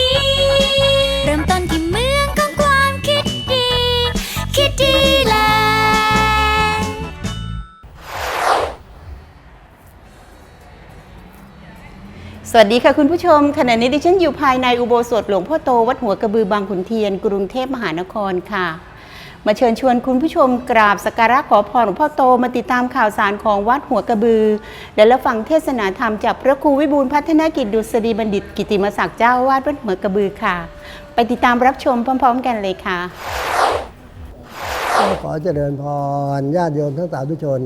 ้ สวัสดีค่ะคุณผู้ชมขณะนี้ดิฉันอยู่ภายในอุโบสถหลวงพ่อโตวัดหัวกระบือบางขุนเทียน กรุงเทพมหานครค่ะ มาเชิญชวนคุณผู้ชมกราบสักการะขอพรหลวงพ่อโตมาติดตามข่าวสารของวัดหัวกระบือ และรับฟังเทศนาธรรมจากพระครูวิบูลย์พัฒนกิจดุษฎีบัณฑิต กิติมศักดิ์เจ้าวาดวัดหัวกระบือค่ะ ไปติดตามรับชมพร้อม ๆ กันเลยค่ะก็ขอเจริญพรญาติโยมทั้งสาธุชน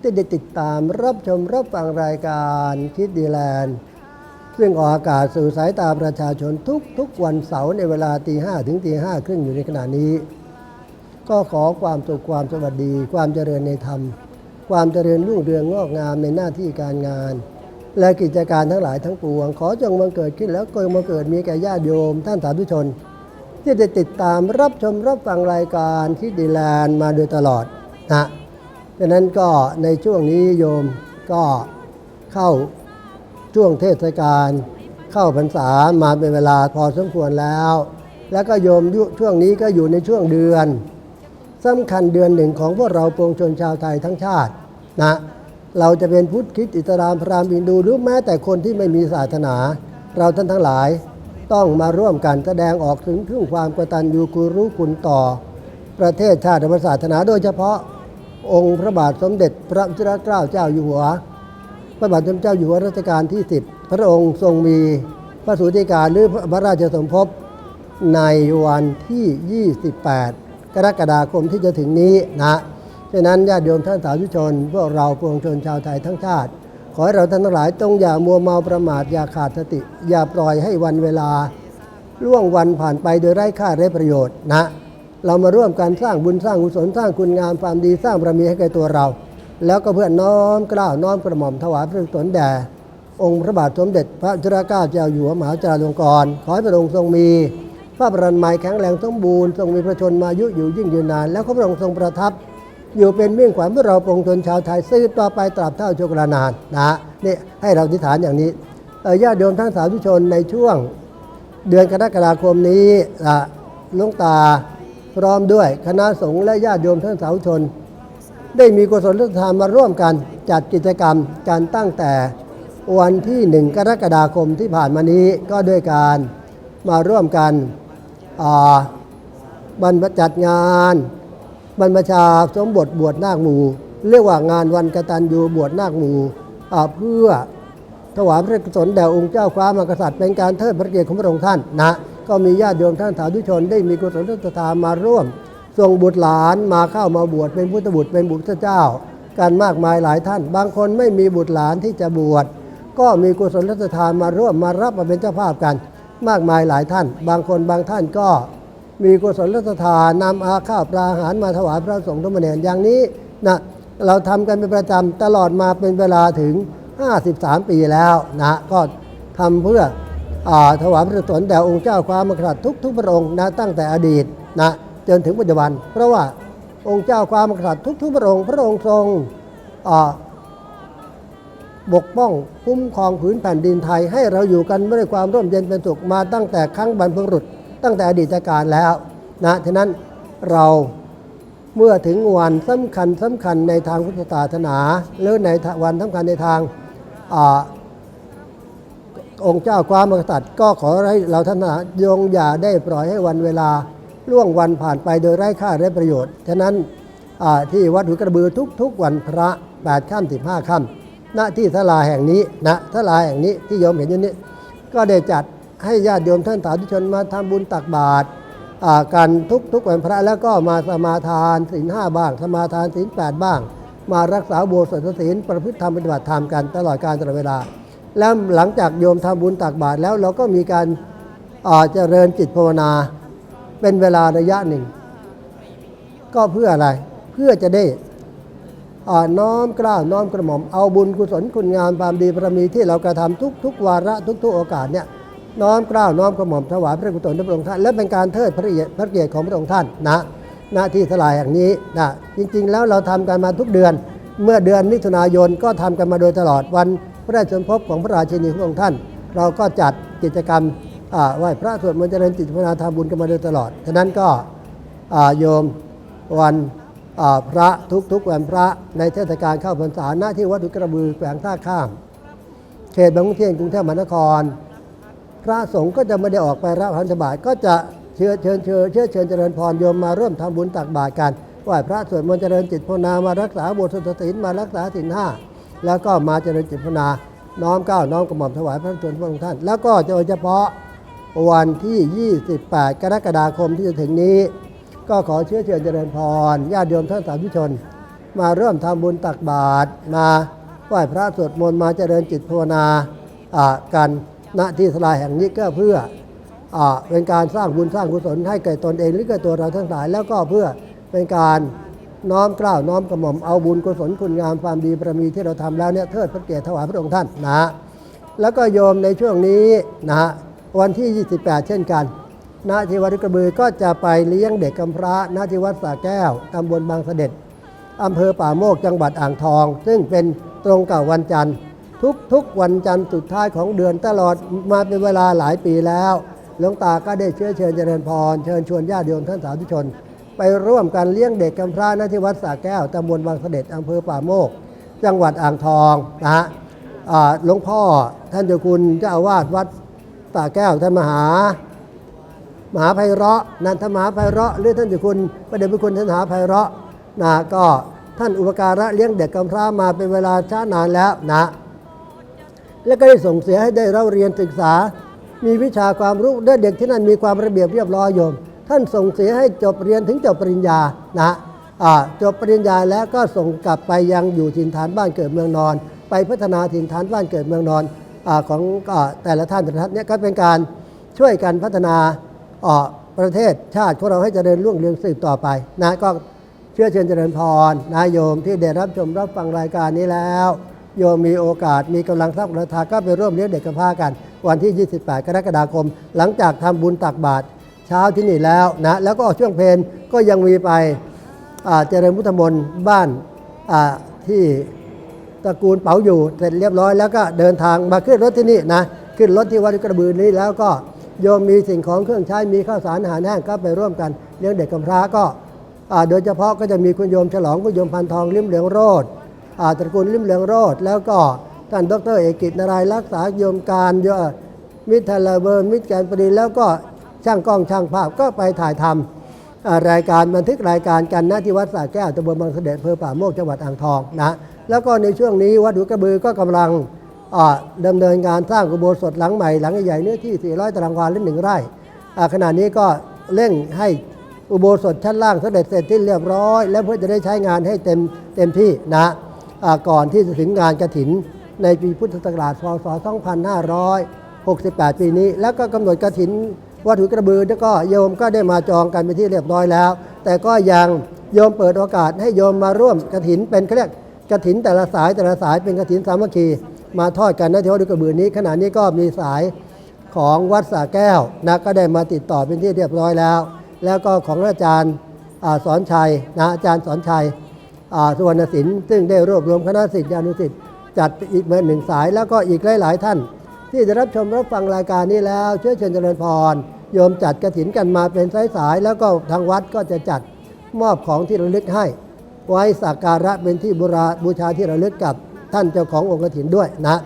ที่ได้ติดตามรับชมรับฟังรายการคิดดีแลนด์ ซึ่งออกอากาศสู่สายตาประชาชนทุกทุกวันเสาร์ในเวลาตีห้ถึงตีห้าครึ่งอยู่ในขณะนี้ ก็ขอความสุขความสวัสดี ความเจริญในธรรม ความเจริญรุ่งเรืองงอกงามในหน้าที่การงาน และกิจการทั้งหลายทั้งปวง ขอจงบังเกิดขึ้นแล้วก็มาเกิดมีแก่ญาติโยม ท่านสาธุชน ที่ได้ติดตามรับชมรับฟังรายการคิดดีแลนด์มาโดยตลอดนะดังนั้นก็ในช่วงนี้โยมก็เข้า ช่วงเทศกาลเข้าพรรษามาเป็นเวลาพอสมควรแล้ว แล้วก็โยมยุช่วงนี้ก็อยู่ในช่วงเดือนสำคัญเดือนหนึ่งของพวกเราปวงชนชาวไทยทั้งชาตินะเราจะเป็นพุทธคริดอิสลามพราหมณ์อินดูหรือแม้แต่คนที่ไม่มีศาสนา เราท่านทั้งหลายต้องมาร่วมกันแสดงออกถึงถึงความกตัญญูกุรู้คุณต่อ ประเทศชาติศาสนาโดยเฉพาะองค์พระบาทสมเด็จพระจุลเกล้าเจ้าอยู่หัว พระบาทสมเด็จเจ้าอยู่หัวรัชกาลที่ 10 พระองค์ทรงมีพระสูติการหรือพระราชสมภพในวันที่ 28 กรกฎาคมที่จะถึงนี้นะฉะนั้นญาติโยมท่านสาธุชน พวกเราปวงชนชาวไทยทั้งชาติ ขอให้เราท่านทั้งหลายต้องอย่ามัวเมาประมาทอย่าขาดสติ อย่าปล่อยให้วันเวลาล่วงวันผ่านไปโดยไร้ค่าไร้ประโยชน์นะ เรามาร่วมกันสร้างบุญสร้างกุศลสร้างคุณงามความดีสร้างบารมีให้แก่ตัวเรา แล้วก็เพื่อน้อมกล้าวน้อมกระหม่อมถวายพระกุศลแด่องค์พระบาทสมเด็จพระจุลเกล้าเจ้าอยู่หัวมหาจุฬาลงกรณ์ขอให้พระองค์ทรงมีพระบรมีแข็งแรงสมบูรณ์ทรงมีพระชนมายุอยู่ยิ่งยืนนาน แล้วพระองค์ทรงประทับ อยู่เป็นเมี่งขวัญเมื่อเราปวงชนชาวไทยสืบต่อไปตราบเท่าโชครานานนะนี่ให้เราทิฐานอย่างนี้ญาติโยมท่านสาธุชนในช่วงเดือนกรกฎาคมนี้ลวงตาพร้อมด้วยคณะสงฆ์และญาติโยมท่านสาธุชน ได้มีกุศลธรรมมาร่วมกันจัดกิจกรรมกันตั้งแต่วันที่หนึ่งกรกฎาคมที่ผ่านมานี้ก็ด้วยการมาร่วมกันบรรจัดงานบรรพชาสมบทบวชนาคหมู่เรียกว่างานวันกตัญญูบวชนาคหมู่เพื่อถวายพระกุศลแด่องค์เจ้าฟ้ามหากษัตริย์เป็นการเทิดพระเกียรติของพระองค์ท่านนะก็มีญาติโยมท่านสาธุชนได้มีกุศลศรัทธามาร่วม ส่งบุตรหลานมาเข้ามาบวชเป็นพุทธบุตรเป็นบุตรเจ้า กันมากมายหลายท่าน บางคนไม่มีบุตรหลานที่จะบวชก็มีกุศลรัทธามาร่วมมารับมาเป็นเจ้าภาพกัน มากมายหลายท่าน บางคนบางท่านก็มีกุศลรัทานนำอาข้าวปลาอาหารมาถวายพระสงฆ์ทุกเนรอย่างนี้นะเราทำกันเป็นประจำตลอดมาเป็นเวลาถึง 53 ปีแล้วนะก็ทำเพื่ออถวายพระสนแด่องค์เจ้าความมกษัตริย์ทุกทุกๆพระองค์นะตั้งแต่อดีตนะ จนถึงปัจจุบัน เพราะว่าองค์เจ้าความมกษัตริย์ทุกทุกๆพระองค์ พระองค์ทรงอ่าปกป้องคุ้มครองผืนแผ่นดินไทย ให้เราอยู่กันด้วยความร่มเย็นเป็นสุขมาตั้งแต่ครั้งบรรพบุรุษ ตั้งแต่อดีตการแล้วนะฉะนั้นเราเมื่อถึงวันสำคัญสำคัญในทางพุทธศาสนาหรือในวันสำคัญในทางอองค์เจ้าความกษัตริย์ก็ขอให้เราท่านทั้งหลายยงอย่าได้ปล่อยให้วันเวลา ล่วงวันผ่านไปโดยไร้ค่าไร้ประโยชน์ ฉะนั้นที่วัดหุกระบือทุกๆ วันพระ8ค่ำ15ค่ำณที่ทลาแห่งนี้นะทลาแห่งนี้ที่โยมเห็นอยู่นี้ ก็ได้จัดให้ญาติโยมท่านสาธุชนมาทำบุญตักบาตรกันทุกทุกวันพระแล้วก็มาสมาทานศีลห้าบ้าง สมาทานศีลแปดบ้าง มารักษาโบสถศีลประพฤติธรรมปฏิบัติธรรมกันตลอดการตลอดเวลา แล้วหลังจากโยมทำบุญตักบาตรแล้วเราก็มีการเจริญจิตภาวนา เป็นเวลาระยะหนึ่ง ก็เพื่ออะไร เพื่อจะได้น้อมเกล้าวน้อมกระหม่อมเอาบุญกุศลคุณงามความดีบารมีที่เรากระทำทุกทุกวาระทุกทุกโอกาสเนี่ยน้อมเกล้าวน้อมกระหม่อมถวายพระกุศลพระองค์ท่านและเป็นการเทิดพระเกียรติพระเกียรติของพระองค์ท่านนะหน้าที่สลายอย่างนี้นะจริง ๆ แล้วเราทำกันมาทุกเดือน เมื่อเดือนมิถุนายนก็ทำกันมาโดยตลอดวันพระราชสมภพของพระราชินีพระองค์ท่าน เราก็จัดกิจกรรม ไหว้พระสวดมนต์เจริญจิตภาวนาทำบุญกันมาโดยตลอด ฉะนั้นก็โยมวันพระทุกๆวันพระในเทศกาลเข้าพรรษาหน้าที่วัดถุกระบือแขวงท่าข้าม เขตบางขุนเทียนกรุงเทพมหานคร พระสงฆ์ก็จะไม่ได้ออกไปรับพันธบาตก็จะเชิญเชิญเชิญเชิญเชิญเจริญพรโยมมาร่วมทำบุญตักบาตรกันไหว้พระสวดมนต์เจริญจิตภาวนามารักษาบทสวดศีลมารักษาศีลห้าแล้วก็มาเจริญจิตภาวนาน้อมก้าวน้อมกระหม่อมถวายพระส่วนพระองค์ท่าน แล้วก็โดยเฉพาะ วันที่ 28 กรกฎาคมที่จะถึงนี้ ก็ขอเชื้อเชิญเจริญพรญาติโยมท่านสาธุชน มาร่วมทำบุญตักบาตรมาไหว้พระสวดมนต์มาเจริญจิตภาวนากันณที่สลายแห่งนี้ก็เพื่ออเป็นการสร้างบุญสร้างกุศลให้แก่ตนเองหรือแก่ตัวเราทั้งหลาย แล้วก็เพื่อเป็นการน้อมเกล้าวน้อมกระหม่อมเอาบุญกุศลคุณงามความดีบารมีที่เราทำแล้วเนี่ยเทิดพระเกียรติถวายพระองค์ท่านนะแล้วก็โยมในช่วงนี้นะฮะ วันที่ 28 เช่นกันณที่วัดกระบือก็จะไปเลี้ยงเด็กกำพร้าณที่วัดสาแก้วตำบลบางเสด็จอำเภอป่าโมกจังหวัดอ่างทอง ซึ่งเป็นตรงกับวันจันทร์ ทุกทุกวันจันทร์สุดท้ายของเดือนตลอดมาเป็นเวลาหลายปีแล้ว หลวงตาก็ได้เชื้อเชิญเจริญพร เชิญชวนญาติโยมท่านสาธุชน ไปร่วมกันเลี้ยงเด็กกำพร้าณที่วัดสาแก้วตำบลบางเสด็จอำเภอป่าโมก จังหวัดอ่างทองนะฮะหลวงพ่อท่านเจ้าคุณเจ้าอาวาสวัด ตาแก้วท่านมหามหาไพเราะนันทมหาไพเราะหรือท่านเจ้าคุณประเดชพระคุณท่านมหาไพเราะนะก็ท่านอุปการะเลี้ยงเด็กกำพร้ามาเป็นเวลาช้านานแล้วนะ แล้วก็ได้ส่งเสียให้ได้เราเรียนศึกษา มีวิชาความรู้ได้เด็กที่นั่นมีความระเบียบเรียบร้อยโยม ท่านส่งเสียให้จบเรียนถึงจบปริญญานะจบปริญญาแล้วก็ส่งกลับไปยังอยู่ถิ่นฐานบ้านเกิดเมืองนอน ไปพัฒนาถิ่นฐานบ้านเกิดเมืองนอน ของอแต่ละท่านแต่ละท่านเนี่ยก็เป็นการช่วยกันพัฒนาประเทศชาติของเราให้เจริญรุ่งเรืองสืบต่อไปนะก็เชื่อเชิญเจริญพรนายโยมที่ได้รับชมรับฟังรายการนี้แล้ว โยมมีโอกาสมีกำลังทรัพย์ราคาก็ไปร่วมเลี้ยงเด็กกำพร้ากัน วันที่ 28 กรกฎาคม หลังจากทำบุญตักบาตรเช้าที่นี่แล้วนะแล้วก็ช่วงเพลนก็ยังมีไปเจริญพุทธมนต์บ้านที่ ตระกูลเป๋าอยู่เสร็จเรียบร้อยแล้วก็เดินทางมาขึ้นรถที่นี่นะขึ้นรถที่วัดกระบือนี้แล้วก็โยมมีสิ่งของเครื่องใช้มีข้าวสารอาหารแห้งก็ไปร่วมกันเลี้ยงเด็กกำพร้าก็โดยเฉพาะก็จะมีคุณโยมฉลองคุณโยมพันทองลิมเหลืองโรดตระกูลลิมเหลืองโรดแล้วก็ท่านดรเอกิจนารายรักษาโยมการเยอะมิตรไทลาเบอร์มิตรแกนปรีแล้วก็ช่างกล้องช่างภาพก็ไปถ่ายทำอ่ารายการบันทึกรายการกันนะที่วัดสระแก้วตำบลบางเสด็จอำเภอป่าโมกจังหวัดอ่างทองนะ แล้วก็ในช่วงนี้วัดหูกระบือก็กำลังอ่าดำเนินงานสร้างอุโบสถหลังใหม่หลังใหญ่เนื้อที่ 400 ตารางวาหรือหนึ่งไร่ขณะนี้ก็เร่งให้อุโบสถชั้นล่างสำเร็จเสร็จที่เรียบร้อย แล้วเพื่อจะได้ใช้งานให้เต็มเต็มที่นะก่อนที่จะถึงงานกระถิน ในปีพุทธศักราชพศ 2568 ปีนี้ แล้วก็กำหนดกระถินวัดถุกระบือแล้วก็โยมก็ได้มาจองกันไปที่เรียบร้อยแล้ว แต่ก็ยังโยมเปิดโอกาสให้โยมมาร่วมกระถินเป็นเขาเรียก กระถินแต่ละสายแต่ละสายเป็นกระถินสามัคคีมาทอดกันนะที่วัดถุกระบือนี้ ขณะนี้ก็มีสายของวัดสาแก้วนะก็ได้มาติดต่อเป็นที่เรียบร้อยแล้ว แล้วก็ของอาจารย์สอนชัยนะอาจารย์สอนชัยสุวรรณศิลป์ซึ่งได้รวบรวมคณะสิทธิานุสิทธิ์จัดอีกเมื่อหนึ่งสาย แล้วก็อีกหลาย ๆ ท่าน ที่จะรับชมรับฟังรายการนี้แล้วเชื่อเชิญเจริญพรโยมจัดกระถินกันมาเป็นสายๆแล้วก็ทางวัดก็จะจัดมอบของที่ระลึกให้ ไว้สักการะเป็นที่บูราบูชาที่ระลึกกับท่านเจ้าขององค์กฐินด้วยนะ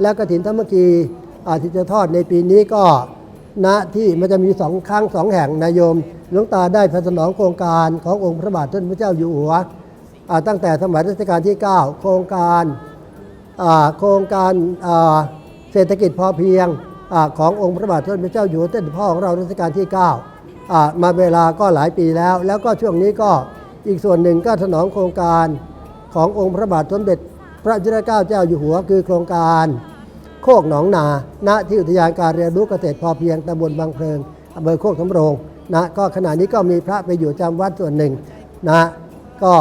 แล้วกฐินธรรมกีอาที่จะทอดในปีนี้ก็ณที่มันจะมีสองครั้งสองแห่งนายโยมหลวงตาได้พระสนองโครงการขององค์พระบาทสมเด็จพระเจ้าอยู่หัวตั้งแต่สมัยรัชกาลที่ 9 โครงการโครงการเศรษฐกิจพอเพียงอขององค์พระบาทสมเด็จพระเจ้าอยู่หัวเจ้าพ่อของเรารัชกาลที่9อ่ามาเวลาก็หลายปีแล้ว แล้วก็ช่วงนี้ก็ อีกส่วนหนึ่งก็สนองโครงการขององค์พระบาทสมเด็จ พระจุลเกล้าเจ้าอยู่หัว คือโครงการ โคกหนองนา ณ ที่อุทยานการเรียนรู้เกษตรพอเพียงตำบลบางเพลิงอำเภอโคกสำโรงนะก็ขณะนี้ก็มีพระไปอยู่จำวัดส่วนหนึ่งนะก็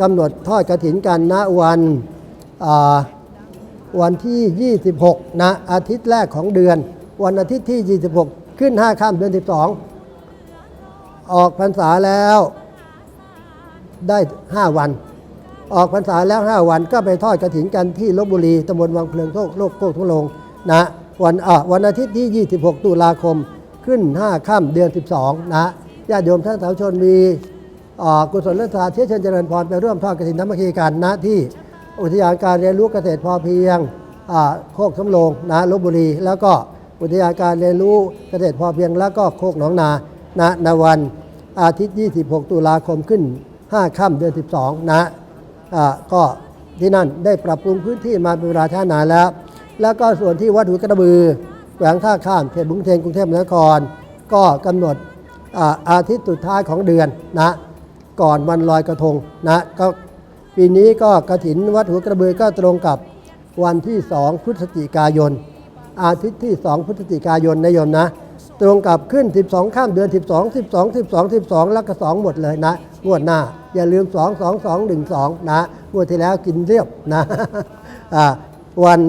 กำหนดทอดกระถินกันณวันวันที่ 26 นะอาทิตย์แรกของเดือน วันอาทิตย์ที่ 26 ขึ้น 5 ค่ำเดือน 12 ออกพรรษาแล้ว ได้ 5 วัน ออกพรรษาแล้ว 5 วันก็ไปทอดกระถินกันที่ลบบุรีตำบลวังเพลิงโคกโลกโคกทุลงนะวันอะวันอาทิตย์ที่ 26 ตุลาคมขึ้น 5 ค่ำเดือน 12 นะญาติโยมท่านสาธุชนมีกุศลรัตนาเชื้อเชิญเจริญพรไปร่วมทอดกระถินธรรมคีกันนะที่อุทยานการเรียนรู้เกษตรพอเพียงโคกสำโรงนะลบบุรี แล้วก็อุทยานการเรียนรู้เกษตรพอเพียงแล้วก็โคกหนองนานะในวันอาทิตย์ 26 ตุลาคมขึ้น 5 ค่ำเดือน 12 นะอ่าก็ที่นั่นได้ปรับปรุงพื้นที่มาเป็นเวลาช้านานแล้ว แล้วก็ส่วนที่วัดหัวกระบือแขวงท่าข้ามเขตบุงเทนกรุงเทพมหานคร ก็กำหนดอาทิตย์สุดท้ายของเดือนนะก่อนวันลอยกระทงนะก็ปีนี้ก็กระถินวัดหัวกระบือก็ตรงกับวันที่ 2 พฤศจิกายน อาทิตย์ที่ 2 พฤศจิกายนนะโยมนะ ตรงกับขึ้น 12 ข้ามเดือน 12 12 12 12 แล้วก็ 2 หมดเลยนะ งวดหน้า อย่าลืม 2 2 2 1 2 นะ งวดที่แล้วกินเรียบนะวัน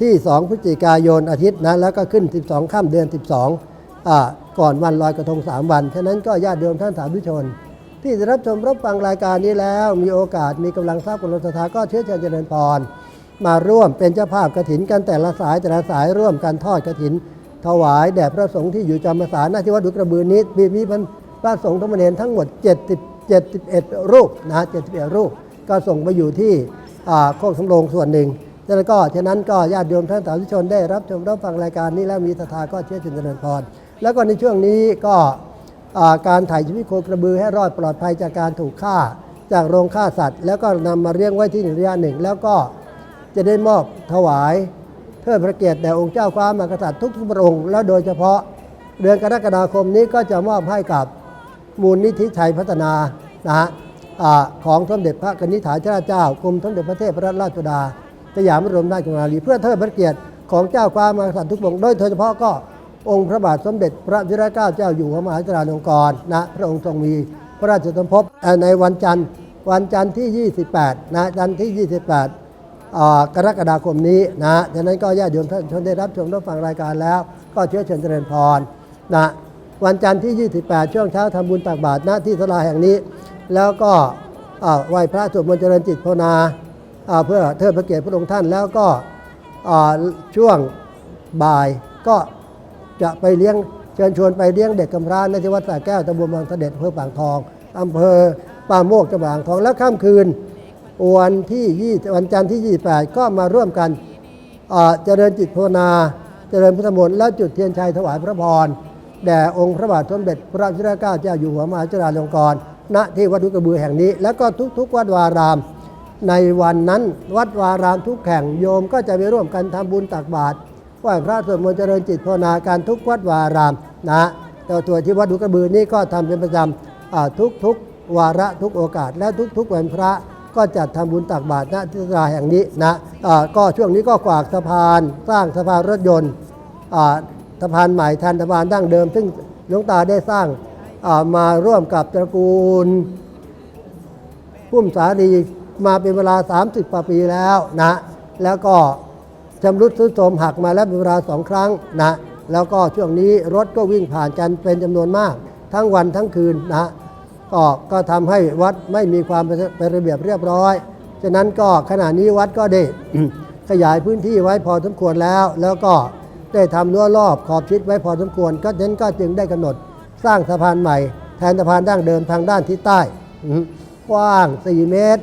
ที่ 2 พฤศจิกายนอาทิตย์นะ แล้วก็ขึ้น 12 ข้ามเดือน 12อก่อนวันลอยกระทง 3 วัน ฉะนั้นก็ญาติโยมท่านสาธุชน ที่จะรับชมรับฟังรายการนี้แล้ว มีโอกาสมีกำลังทรัพย์กำลังศรัทธาก็เชื้อเชิญเจริญพรมาร่วมเป็นเจ้าภาพกระถินกันแต่ละสายแต่ละสายร่วมกันทอดกระถิน ถวายแด่พระสงฆ์ที่อยู่จำพรรษาหน้าที่วัดดุกระบือนี้มีมีพระสงฆ์ธรรมเนรทั้งหมด 70 71 รูปนะ71 รูป ก็ส่งไปอยู่ที่โคกสำโรงส่วนหนึ่งแล้วก็ฉะนั้นก็ญาติโยมท่านสาธุชนได้รับชมรับฟังรายการนี้แล้วมีศรัทธาก็เชื่อชิญเจริญพรแล้วก็ในช่วงนี้ก็การถ่ายชีวิตโคกระบือให้รอดปลอดภัยจากการถูกฆ่าจากโรงฆ่าสัตว์ แล้วก็นำมาเลี้ยงไว้ที่หนึ่งระยะหนึ่ง แล้วก็จะได้มอบถวาย เพื่อพระเกียรติแด่องค์เจ้าฟ้ามหากษัตริย์ทุกทุกพระองค์และโดยเฉพาะเดือนกรกฎาคมนี้ก็จะมอบให้กับมูลนิธิชัยพัฒนานะฮะอ่าของสมเด็จพระกนิษฐาธิราเจ้ากรมสมเด็จพระเทพรัตนราชสุดาสยามรมราชกุมารีเพื่อเทิดพระเกียรติของเจ้าฟ้ามหากษัตริย์ทุกพระองค์โดยเฉพาะก็องค์พระบาทสมเด็จพระวชิรเกล้าเจ้าอยู่หัวมหาจุฬาลงกรนะพระองค์ทรงมีพระราชสมภพในวันจันทร์วันจันทร์ที่ 28 นะจันทร์ที่ 28 กรกฎาคมนี้นะฉะนั้นก็ญาติโยมท่านชนได้รับชมรับฟังรายการแล้ว ก็เชื้อเชิญเจริญพรนะวันจันทร์ที่ 28 ช่วงเช้าทำบุญตักบาตรณที่ศาลาแห่งนี้ แล้วก็ไหว้พระสวดมนต์เจริญจิตภาวนาเพื่อเทิดพระเกียรติพระองค์ท่านแล้วก็ช่วงบ่ายก็จะไปเลี้ยงเชิญชวนไปเลี้ยงเด็กกำพร้าในที่วัดสระแก้วตำบลบางเสด็จอำเภอปางทองอำเภอป่าโมกจังหวัดอ่างทองแล้วค่ำคืน วันที่20วันจันทร์ที่ 28 ก็มาร่วมกันเจริญจิตภาวนา เจริญพุทธมนต์และจุดเทียนชัยถวายพระพรแด่องค์พระบาทสมเด็จพระจุลเกล้าเจ้าอยู่หัวมหาจุฬาลงกรณ์ณที่วัดทุกระบือแห่งนี้ แล้วก็ทุกๆวัดวาราม ในวันนั้นวัดวารามทุกแห่งโยมก็จะไปร่วมกันทำบุญตักบาตรไหว้พระสวดมนต์เจริญจิตภาวนาการทุกวัดวารามนะแต่ตัวที่วัดดุกระบือนี้ก็ทำเป็นประจำทุกๆวาระทุกโอกาสและทุกๆวันพระ ก็จัดทำบุญตักบาตรณที่ศาลาแห่งนี้นะก็ช่วงนี้ก็กวากสะพานสร้างสะพานรถยนต์สะพานใหม่แทนสะพานดั้งเดิม ซึ่งหลวงตาได้สร้างมาร่วมกับตระกูลพุ่มสาลีมาเป็นเวลา 30กว่าปีแล้วนะ แล้วก็ชำรุดทรุดโทรมหักมาแล้วเป็นเวลาสองครั้งนะ แล้วก็ช่วงนี้รถก็วิ่งผ่านกันเป็นจำนวนมาก ทั้งวันทั้งคืนนะ ก็ก็ทำให้วัดไม่มีความเป็นระเบียบเรียบร้อย ฉะนั้นก็ขณะนี้วัดก็ได้ขยายพื้นที่ไว้พอสมควรแล้ว แล้วก็ได้ทำรั้วรอบขอบชิดไว้พอสมควร ก็ฉะนั้นก็จึงได้กำหนดสร้างสะพานใหม่ แทนสะพานดั้งเดิมทางด้านทิศใต้กว้าง 4 เมตร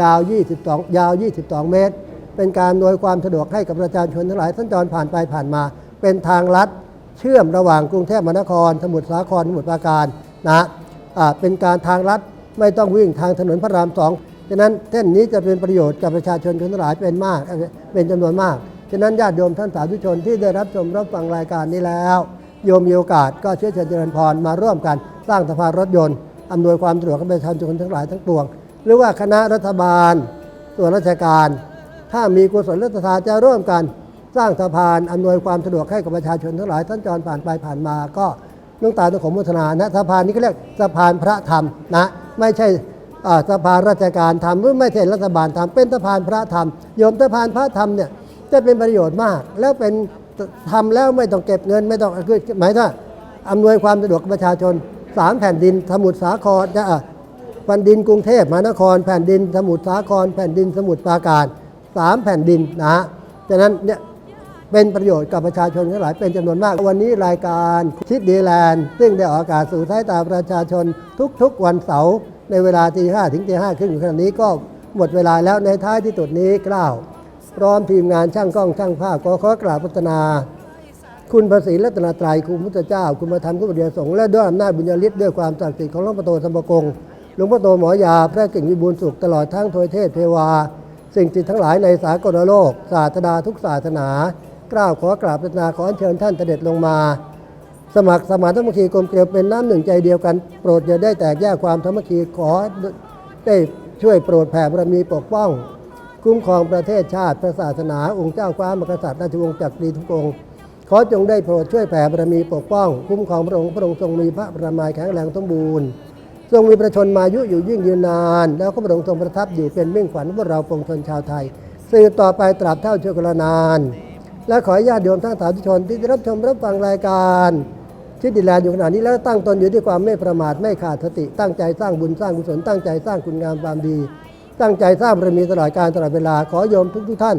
ยาว 22 ยาว 22 เมตร เป็นการอำนวยความสะดวกให้กับประชาชนทั้งหลายสัญจรผ่านไปผ่านมา เป็นทางลัดเชื่อมระหว่างกรุงเทพมหานคร สมุทรสาครสมุทรปราการนะ เป็นการทางลัดไม่ต้องวิ่งทางถนนพระรามสองฉะนั้นเส้นนี้จะเป็นประโยชน์กับประชาชนทั้งหลายเป็นมากเป็นจำนวนมากฉะนั้นญาติโยมท่านสาธุชนที่ได้รับชมรับฟังรายการนี้แล้ว โยมมีโอกาสก็เชื้อเชิญเจริญพรมาร่วมกันสร้างสะพานรถยนต์อำนวยความสะดวกให้ประชาชนทั้งหลายทั้งปวง หรือว่าคณะรัฐบาลส่วนราชการ ถ้ามีกุศลรัตนาจะร่วมกัน สร้างสะพานอำนวยความสะดวกให้กับประชาชนทั้งหลายท่านจรผ่านไปผ่านมาก็ หลวงตาต้องขอโมทนานะสะพานนี้ก็เรียกสะพานพระธรรมนะไม่ใช่สะพานราชการทำหรือไม่ใช่รัฐบาลทำเป็นสะพานพระธรรมโยมสะพานพระธรรมเนี่ยจะเป็นประโยชน์มาก แล้วเป็นทำแล้วไม่ต้องเก็บเงินไม่ต้องคือหมายถึงว่าอำนวยความสะดวกประชาชนสามแผ่นดินสมุทรสาครจะแผ่นดินกรุงเทพมหานคร แผ่นดินสมุทรสาคร แผ่นดินสมุทรปราการสามแผ่นดินนะฮะฉะนั้นเนี่ย เป็นประโยชน์กับประชาชนทั้งหลายเป็นจำนวนมาก วันนี้รายการชิดดีแลนด์ ซึ่งได้ออกอากาศสู่สายตาประชาชนทุกๆ วันเสาร์ในเวลาตีห้าถึงตีห้าครึ่งขณะนี้ก็หมดเวลาแล้วในท้ายที่สุดนี้กล่าวพร้อมทีมงานช่างกล้องช่างภาพก็ขอกราบพัฒนา คุณพระศรีรัตนตรัยคุณพุทธเจ้า คุณพระธรรมคุณพระเดียสงฆ์และด้วยอำนาจบุญญาฤทธิ์ด้วยความศักดิ์สิทธิ์ของหลวงพ่อโตธรรมกงหลวงพ่อโตหมอยา พระเก่งวิบูลสุขตลอดทั้งโทยเทศเทวา สิ่งจิตทั้งหลายในสากลโลก ศาสดาทุกศาสนา กล้าวขอกราบพัฒนาขออัญเชิญท่านเสด็จลงมา สมัครสมานธรรมคีกลมเกลียวเป็นน้ำหนึ่งใจเดียวกันโปรดอย่าได้แตกแยกความธรรมคีขอได้ช่วยโปรดแผ่บารมีปกป้อง คุ้มครองประเทศชาติพระศาสนา องค์เจ้าฟ้ามกษัตริย์ราชวงศ์จักรีทุกองค์ขอจงได้โปรดช่วยแผ่บารมีปกป้อง คุ้มครองพระองค์พระองค์ทรงมีพระประมาแข็งแรงสมบูรณ์ทรงมีประชนมายุอยู่ยิ่งยืนนาน แล้วก็พระองค์ทรงประทับอยู่เป็นมิ่งขวัญพวกเราปวงชนชาวไทย สืบต่อไปตราบเท่าชั่วกานาน และขอญาติโยมทั้งสาธุชนที่ได้รับชมรับฟังรายการชิดดิแลนอยู่ขณะนี้แล้วตั้งตนอยู่ที่ความไม่ประมาทไม่ขาดสติ ตั้งใจสร้างบุญสร้างกุศลตั้งใจสร้างคุณงามความดี ตั้งใจสร้างบารมีตลอดการตลอดเวลาขอโยมทุกทุกท่าน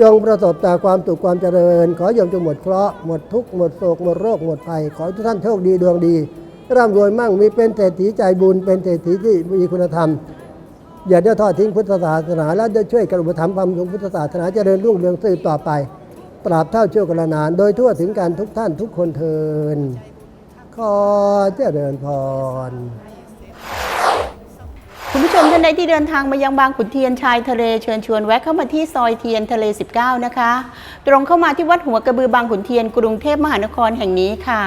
จงประสบแต่ความสุขความเจริญ ขอโยมจงหมดเคราะห์หมดทุกข์หมดโศกหมดโรคหมดภัย ขอทุกท่านโชคดีดวงดีร่ำรวยมั่งมีเป็นเศรษฐีใจบุญเป็นเศรษฐีที่มีคุณธรรม อย่าได้ทอดทิ้งพุทธศาสนา และได้ช่วยกันอุปถัมภ์ความของพุทธศาสนาเจริญรุ่งเรืองสืบต่อไป ตราบเท่าชั่วกาลนาน โดยทั่วถึงการทุกท่านทุกคนเทินขอเจริญพร คุณผู้ชมท่านใดที่เดินทางมายังบางขุนเทียนชายทะเลเชิญชวนแวะเข้ามาที่ซอยเทียนทะเล 19 นะคะ ตรงเข้ามาที่วัดหัวกระบือบางขุนเทียนกรุงเทพมหานครแห่งนี้ค่ะ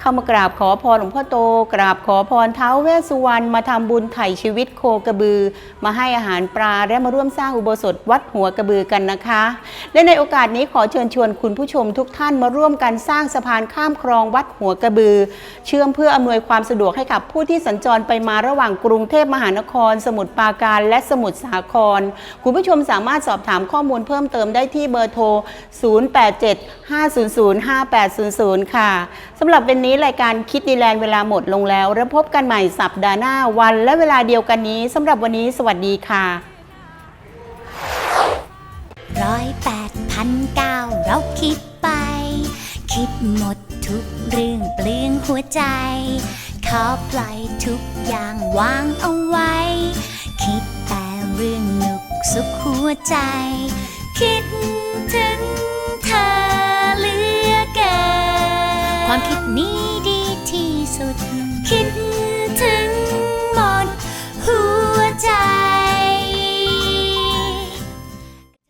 เข้ามากราบขอพรหลวงพ่อโต กราบขอพรเท้าวเวสสุวรรณมาทำบุญไถ่ชีวิตโคกระบือ มาให้อาหารปลาและมาร่วมสร้างอุโบสถวัดหัวกระบือกันนะคะ และในโอกาสนี้ขอเชิญชวนคุณผู้ชมทุกท่านมาร่วมกันสร้างสะพานข้ามคลองวัดหัวกระบือ เชื่อมเพื่ออำนวยความสะดวกให้กับผู้ที่สัญจรไปมาระหว่างกรุงเทพมหานครสมุทรปราการ และสมุทรสาคร คุณผู้ชมสามารถสอบถามข้อมูลเพิ่มเติมได้ที่เบอร์โทร 0875005800 ค่ะสำหรับวันนี้รายการคิดดีแลนด์เวลาหมดลงแล้ว แล้วพบกันใหม่สัปดาห์หน้าวันและเวลาเดียวกันนี้สำหรับวันนี้สวัสดีค่ะร้อยแปดพันเก้าเราคิดไป คิดหมดทุกเรื่องเปลืองหัวใจ อปล่อยทุกอย่างวางเอาไว้ คิดแต่เรื่องหนุกสุขหัวใจ คิดถึงเธอเหลือเกินความคิดนี้ดีที่สุด คิดถึงหมดหัวใจ